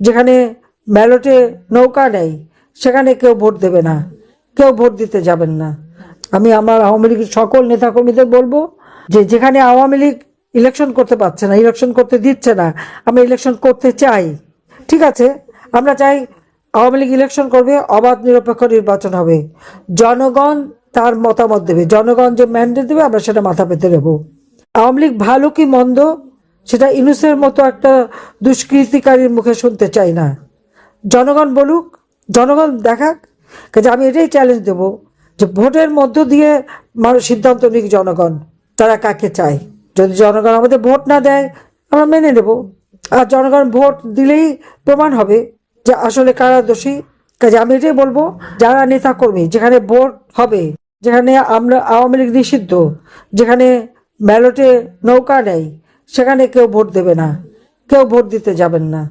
যেখানে ব্যালটে নৌকা নেই, সেখানে কেউ ভোট দেবে না, কেউ ভোট দিতে যাবেন না। আমি আমার আওয়ামী লীগের সকল নেতাকর্মীদের বলব যে যেখানে আওয়ামী লীগ ইলেকশন করতে পারছে না ইলেকশন করতে দিচ্ছে না, আমরা ইলেকশন করতে চাই। ঠিক আছে, আমরা চাই আওয়ামী লীগ ইলেকশন করবে, অবাধ নিরপেক্ষ নির্বাচন হবে। জনগণ তার মতামত দেবে, জনগণ যে ম্যান্ডেট দেবে, আমরা সেটা মাথা পেতে নেব। আওয়ামী লীগ ভালো কি মন্দ সেটা ইনুসের মতো একটা দুষ্কৃতিকারীর মুখে শুনতে চাই না। জনগণ বলুক, জনগণ দেখাক কাজে আমি এটাই চ্যালেঞ্জ দেব যে ভোটের মধ্য দিয়ে মানুষ সিদ্ধান্ত নিক জনগণ, তারা কাকে চায়। যদি জনগণ আমাদের ভোট না দেয়, আমরা মেনে নেব। আর জনগণ ভোট দিলেই প্রমাণ হবে যে আসলে কারা দোষী। কাজে আমি এটাই বলব, যারা নেতা কর্মী যেখানে ভোট হবে, যেখানে আমরা আওয়ামী লীগ নিষিদ্ধ, যেখানে ব্যালটে নৌকা নেই সেখানে কেউ ভোট দেবে না কেউ ভোট দিতে যাবেন না।